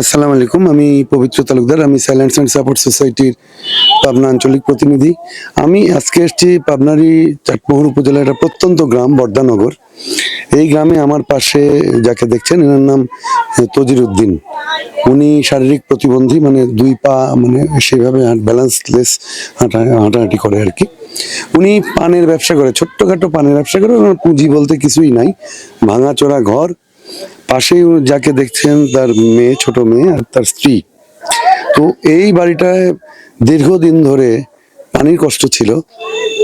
আসসালামু আলাইকুম, আমি পবিত্র তালুকদার, আমি সাইলেন্স অ্যান্ড সাপোর্ট সোসাইটির পাবনা আঞ্চলিক প্রতিনিধি। আমি আজকে এসেছি পাবনারই চাটমোহর উপজেলার একটা প্রত্যন্ত গ্রাম, বর্দানগর। এই গ্রামে আমার পাশে যাকে দেখছেন, এনার নাম তজির উদ্দিন। উনি শারীরিক প্রতিবন্ধী মানে দুই পা মানে সেভাবে ব্যালেন্সলেস হাঁটা, হাঁটাহাঁটি করে আর কি। উনি পানের ব্যবসা করে, ছোট্টখাটো পানের ব্যবসা করে পুঁজি বলতে কিছুই নাই। ভাঙাচোরা ঘর পাশেই যাকে দেখছেন তার মেয়ে, ছোট মেয়ে আর তার স্ত্রী। তো এই বাড়িটায় দীর্ঘদিন ধরে পানির কষ্ট ছিল।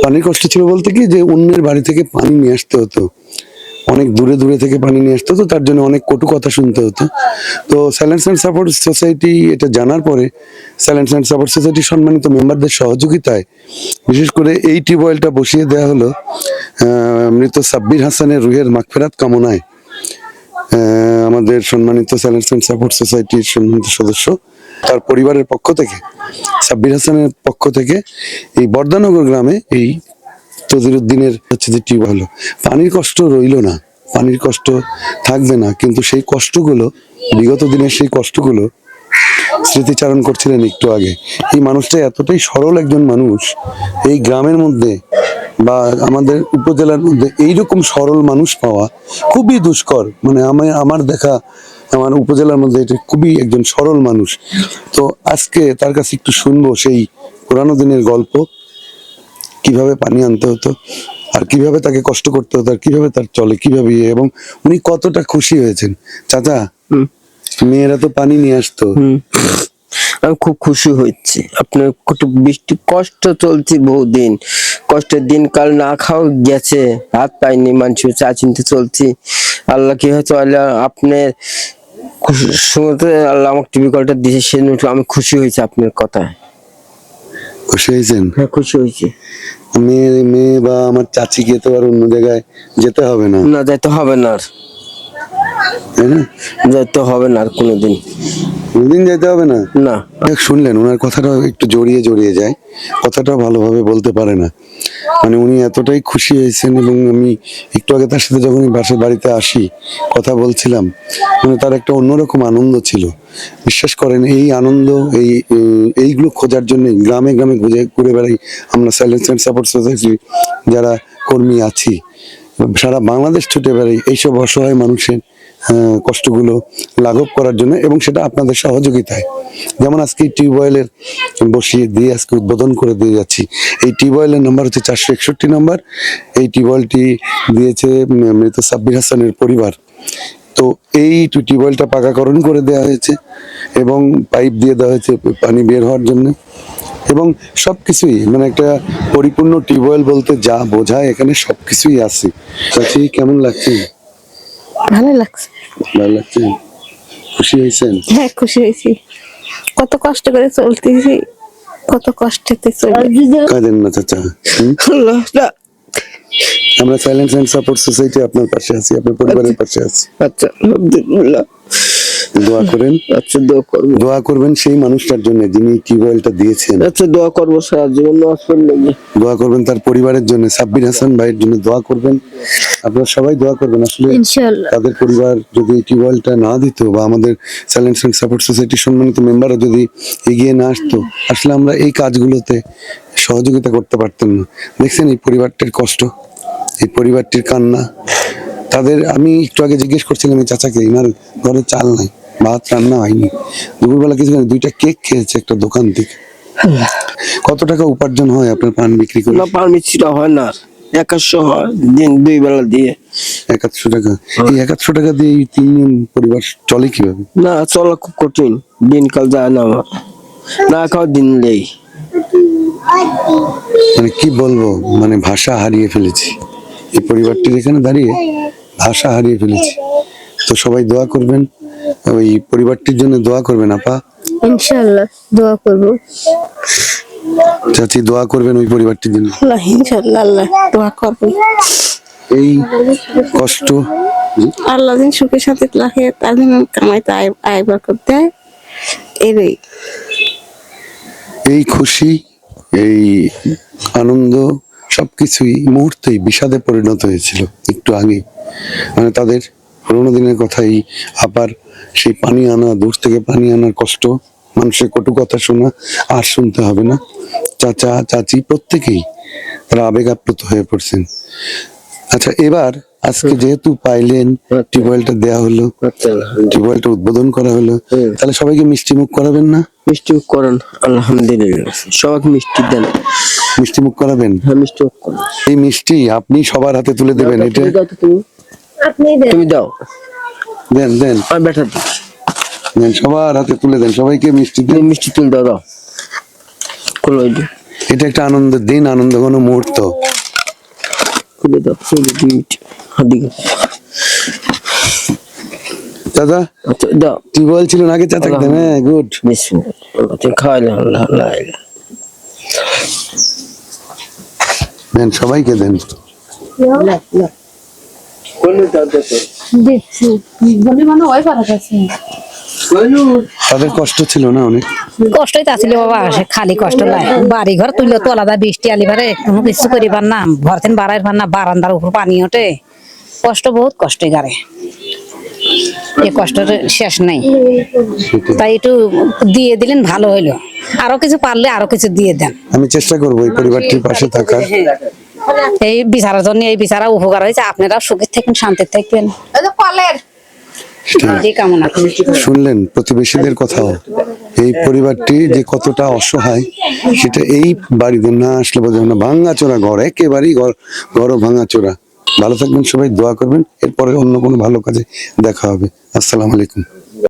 পানির কষ্ট ছিল বলতে কি যে অন্যের বাড়ি থেকে পানি নিয়ে আসতে হতো। অনেক দূরে দূরে থেকে পানি নিয়ে আসতে হতো, তার জন্য অনেক কটু কথা শুনতে হতো। তো স্যালেন্স অ্যান্ড সাপোর্ট সোসাইটি এটা জানার পরে স্যালেন্স অ্যান্ড সাপোর্ট সোসাইটি সম্মানিত মেম্বারদের সহযোগিতায় বিশেষ করে এই টিউবওয়েলটা বসিয়ে দেওয়া হলো মৃত সাব্বির হাসানের রুহের মাগফেরাত কামনায়। আমাদের সম্মানিত স্যালেন্স অ্যান্ড সাপোর্ট সোসাইটির সম্মানিত সদস্য, তার পরিবারের পক্ষ থেকে, সাব্বির হাসানের পক্ষ থেকে এই বর্দানগর গ্রামে এই তজিরুদ্দিনের হচ্ছে যে টিউব হলো। পানির কষ্ট রইল না, পানির কষ্ট থাকবে না, কিন্তু সেই কষ্টগুলো, বিগত দিনের সেই কষ্টগুলো স্মৃতিচারণ করছিলেন একটু আগে। এই মানুষটা এতটাই সরল একজন মানুষ, এই গ্রামের মধ্যে বা আমাদের উপজেলার মধ্যে এইরকম সরল মানুষ পাওয়া খুবই দুষ্কর। মানে আমি আমার দেখা আমার উপজেলার মধ্যে এটা খুবই একজন সরল মানুষ। তো আজকে তার কাছে একটু শুনব সেই পুরানো দিনের গল্প। কীভাবে পানি আনতে হতো আর কীভাবে তাকে কষ্ট করতে হতো আর কীভাবে তার চলে কীভাবে ইয়ে এবং উনি কতটা খুশি হয়েছেন। চাচা। মেয়েরা তো পানি নিয়ে আসতো। আমি খুব খুশি হয়েছি আপনার কত বৃষ্টি কষ্ট চলছে বহুদিন। কষ্টের দিনকাল না খাও গেছে। হাত পাইনি মানুষ চা চিনতে চলছি। আল্লাহ কি হয়তো আল্লাহ আপনার শুনতে আল্লাহ আমাকে টিভি কলটা দিয়েছে একটু আমি খুশি হয়েছি আপনার কথায়। খুশি হয়েছেন? হ্যাঁ খুশি হয়েছি। মেয়ে মেয়ে বা আমার চাচিকে তো আর অন্য জায়গায় যেতে হবে না? না হবে না আর। না? হবে না আর কোনোদিন। কোনদিন যেতে হবে না? না। দেখ শুনলেন ওনার কথাটা একটু জড়িয়ে জড়িয়ে যায় কথাটা ভালোভাবে বলতে পারে না। মানে উনি এতটাই খুশি হয়েছেন এবং আমি একটু আগে তার সাথে যখন বাসার বাড়িতে আসি কথা বলছিলাম মানে তার একটা অন্যরকম আনন্দ ছিল। বিশ্বাস করেন এই আনন্দ এই এইগুলো খোঁজার জন্য গ্রামে গ্রামে ঘুরে ঘুরে বেড়াই আমরা সাইলেন্স অ্যান্ড সাপোর্ট সোসাইটি যারা কর্মী আছি। সারা বাংলাদেশ ছুটে বেড়াই এইসব অসহায় মানুষের কষ্টগুলো লাঘব করার জন্য এবং সেটা আপনাদের সহযোগিতায়। যেমন আজকে টিউবওয়েলের বসিয়ে দিয়ে আজকে উদ্বোধন করে দিয়ে যাচ্ছি। এই টিউবওয়েলের নাম্বার হচ্ছে চারশো একষট্টি নাম্বার এই টিউবওয়েলটি দিয়েছে মৃত সাব্বির হাসানের পরিবার। তো এই টিউবওয়েলটা পাকাকরণ করে দেওয়া হয়েছে এবং পাইপ দিয়ে দেওয়া হয়েছে পানি বের হওয়ার জন্য। এবং সব কিছুই মানে একটা পরিপূর্ণ টিউবওয়েল বলতে যা বোঝায় এখানে সবকিছুই আছে। চাচি কেমন লাগছে? ভালো লাগছে। ভালো লাগছে? খুশি হয়েছেন? হ্যাঁ খুশি হয়েছি। কত কষ্ট করে চলতেছি কত কষ্টেতে চলে কাঁদেন না চাচা। আমরা সাইলেন্স এন্ড সাপোর্ট সোসাইটি আপনার পাশে আছি আপনার পরিবারের পাশে আছি। আচ্ছা আলহামদুলিল্লাহ। দোয়া করেন। আচ্ছা দোয়া করব দোয়া করবেন সেই মানুষটার জন্য যিনি টিউবওয়েলটা দিয়েছেন। আচ্ছা দোয়া করব সারা জীবন দোয়া করবেন তার পরিবারের জন্য সাব্বির হাসান ভাইয়ের জন্য দোয়া করবেন। আপনারা সবাই দোয়া করবেন আসলে তাদের পরিবার যদি টিউবওয়েলটা না দিত বা আমাদের সাইলেন্স অ্যান্ড সাপোর্ট সোসাইটির সম্মানিত মেম্বাররা যদি এগিয়ে না আসতো আসলে আমরা এই কাজগুলোতে সহযোগিতা করতে পারতাম না। দেখছেন এই পরিবারটির কষ্ট এই পরিবারটির কান্না। তাদের আমি একটু আগে জিজ্ঞেস করছিলাম এই চাচাকে ইনার ঘরে চাল নাই? ভাত রান্না হয়নি দুপুরবেলা কিছু দুইটা কেক খেয়েছে একটা দোকান থেকে। কত টাকা উপার্জন হয় আপনার পান বিক্রি করে? না পান পারমিটটা হয় না। একাশো হয় দিন দুই বেলা দিয়ে। একাশশো টাকা। এই একাশশো টাকা দিয়ে এই তিনজন পরিবার চলে কীভাবে? না চলা খুব কঠিন। দিনকাল যায় না আমার। না খাওয়া দিন নেই। মানে কি বলব মানে ভাষা হারিয়ে ফেলেছি। এই পরিবারটির এখানে দাঁড়িয়ে ভাষা হারিয়ে ফেলেছি। তো সবাই দোয়া করবেন। ওই পরিবারটির জন্য দোয়া করবেন আপা? ইনশাল্লাহ দোয়া করব। চাচি দোয়া করবেন ওই পরিবারটির জন্য? আল্লাহ ইনশাল্লাহ আল্লাহ দোয়া করব। এই কষ্ট আল্লাহ দিন সুখে সাথে রাখে তার জন্য কামাইতে আয় আয় বার করতে। হয় এরই। এই খুশি এই আনন্দ সবকিছুই মুহূর্তেই বিষাদে পরিণত হয়েছিল একটু আগে। মানে তাদের পুরোনো দিনের কথাই আবার সেই পানি আনা দূর থেকে পানি আনার কষ্ট মানুষের কটু কথা শোনা আর শুনতে হবে না। চাচা চাচি প্রত্যেকেই তারা আবেগ আপ্লুত হয়ে পড়ছেন। আচ্ছা এবার আজকে যেহেতু পাইলেন টিউবওয়েলটা দেওয়া হলো আচ্ছা, টিউবওয়েলটা উদ্বোধন করা হলো তাহলে সবাইকে মিষ্টি মুখ করাবেন না? মিষ্টি মুখ করেন আলহামদুলিল্লাহ। সবাইকে মিষ্টি দেন। মিষ্টি মুখ করাবেন? হ্যাঁ মিষ্টি মুখ করেন। এই মিষ্টি আপনি সবার হাতে তুলে দেবেন এটা তুমি দাও তুমি। তুমি দাও। দেন দেন। দিই দেন সবার হাতে তুলে দেন সবাইকে মিষ্টি দেন। মিষ্টি তুল দাও দাও। এটা একটা আনন্দের দিন আনন্দ ঘন মুহূর্ত। খুলে দাও খুলে দিই দিকে। দাদা আচ্ছা দাও। টিউবওয়েল ছিল না আগে দেন? হ্যাঁ গুড বিসমিল্লাহ তুমি খাওয়াইলে আল্লাহ আল্লাহ আল্লাহ। দেন সবাইকে দেন। দিচ্ছি বলি মানে ওই পারা গেছে তাদের কষ্ট ছিল না অনেক? কষ্টই তো আছিল বাবা খালি কষ্ট লাই বাড়ি ঘর তুললে তো আলাদা বৃষ্টি আলিবারে কোনো কিছু করিবার না। বাড়াইবার না বারান্দার উপর পানি ওঠে। কষ্ট বহুত কষ্ট গারে এই কষ্টের শেষ নেই। তাই একটু দিয়ে দিলেন ভালো হইল। আরও কিছু পারলে আরও কিছু দিয়ে দেন। আমি চেষ্টা করব এই পরিবারটির পাশে থাকার। এই বিচারার জন্য এই বিচারা উপকার হয়েছে। আপনারা সুখে থাকবেন শান্তি থাকবেন। এই কামনা করি। শুনলেন প্রতিবেশীদের কথাও। এই পরিবারটি যে কতটা অসহায় সেটা এই বাড়িতে না আসলে বোঝা না। ভাঙাচোরা ঘর একেবারেই ঘর ঘরও ভাঙাচোরা। ভালো থাকবেন সবাই দোয়া করবেন। এরপরে অন্য কোনো ভালো কাজে দেখা হবে। আসসালামু আলাইকুম।